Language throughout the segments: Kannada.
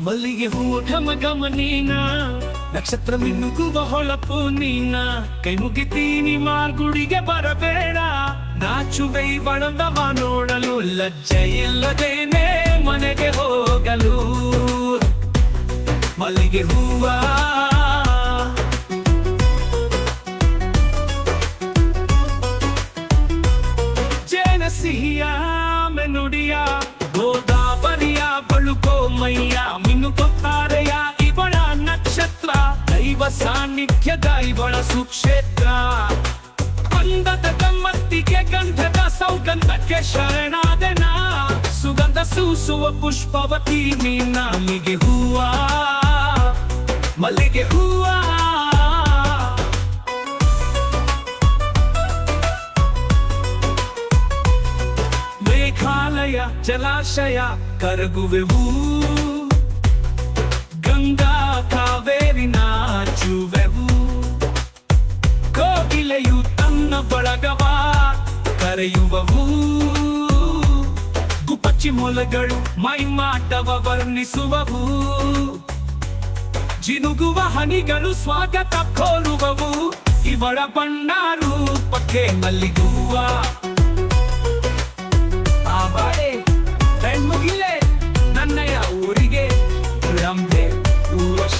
ಮಲ್ಲಿಗೆ ಹೂವು ಘಮ ಘಮ ನೀನ. ನಕ್ಷತ್ರ ಮಿನ್ನುಗುವ ಹೊಳಪು ನೀನ. ಕೈ ಮುಗಿತೀನಿ ಮಾರ್ಗುಡಿಗೆ ಬರಬೇಡ. ನಾಚುವೆ ಬಳಂದವ ನೋಡಲು ಲಜ್ಜೆ ಇಲ್ಲದೇನೆ ಮನೆಗೆ ಹೋಗಲು. ಮಲ್ಲಿಗೆ ಹೂವ. ಜೇನ ಸಿಹಿಯ ಮೆನುಡಿಯ ಗೋದಾವರಿಯ ಬಳುಕೋ ಮೈಯ ಮಿನುಕೊತ್ತಾರೆಯ ಇವಳ ನಕ್ಷತ್ರ, ದೈವ ಸಾನ್ನಿಧ್ಯದ ಇವಳ ಸುಕ್ಷೇತ್ರ. ಕಂದದ ಗಮ್ಮತ್ತಿಗೆ, ಗಂಧದ ಸೌಗಂಧಕ್ಕೆ ಶರಣಾದನ? ಸುಗಂಧ ಸೂಸುವ ಪುಷ್ಪವತಿ, ನೀ ಮಲ್ಲಿಗೆ ಹೂವ? ಮಲ್ಲಿಗೆ ಹೂವ? ಮೇಘಾಲಯ ಜಲಾಶಯ ಕರಗುವೆವು ಗಂಗಾ ಕಾವೇರಿ ನಾಚುವೆವು ಕೋಗಿಲೆಯು ತನ್ನ ಬಳಗವ ಕರೆಯುವವು ಗುಪಚ್ಚಿ ಮೊಲಗಳು ಮೈಮಾಟವ ವರ್ಣಿಸುವವು ಜಿನುಗುವ ಹನಿಗಳು ಸ್ವಾಗತ ಕೋರುವವು ಇವಳ ಬಣ್ಣ ರೂಪಕ್ಕೆ ಮಲ್ಲಿಗುವ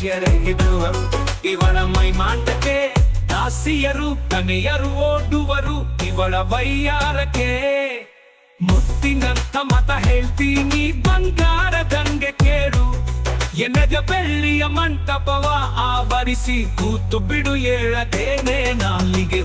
ಇರುವರು ಇವಳ ಮೈಮಾಟಕ್ಕೆ ದಾಸಿಯರು, ಕನೆಯರು, ಓಡುವರು, ಇವಳ ವೈಯಾರಕ್ಕೆ. ಮುತ್ತಿನಂತ ಮತ ಹೇಳ್ತೀನಿ ಬಂಗಾರದಂಗೆ ಕೇಳು ಎನ್ನದ ಬೆಳ್ಳಿಯ ಮಂಟಪವ ಆವರಿಸಿ, ಕೂತು ಬಿಡು ಏಳದೇನೆ ನಾಲಿಗೆ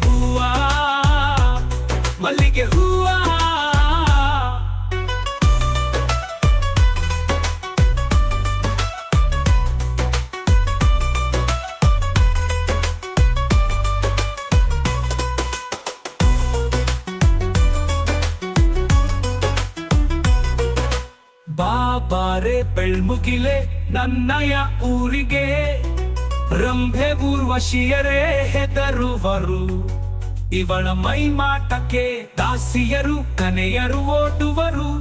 ಬಾಬಾರೆ ಬೆಳ್ಮುಗಿಲೆ ನನ್ನಯ ಊರಿಗೆ. ರಂಭೆ ಊರ್ವಶಿಯರೇ ಹೆದರುವರು. ಇವಳ ಮೈಮಾಟಕ್ಕೆ ದಾಸಿಯರು, ಕನೆಯರು ಓಡುವರು.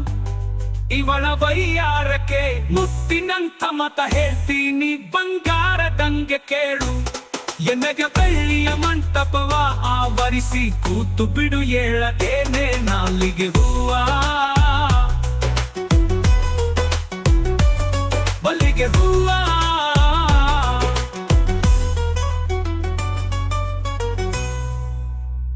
ಇವಳ ವೈಯಾರಕ್ಕೆ ಮುತ್ತಿನಂತ ಮತ ಹೇಳ್ತೀನಿ, ಬಂಗಾರದಂಗೆ ಕೇಳು. ಎನಗೆ ಬೆಳ್ಳಿಯ ಮಂಟಪವ ಆವರಿಸಿ, ಕೂತು ಬಿಡು ಹೇಳದೇನೆ ನಾಲಿಗೆ ಹೂವ.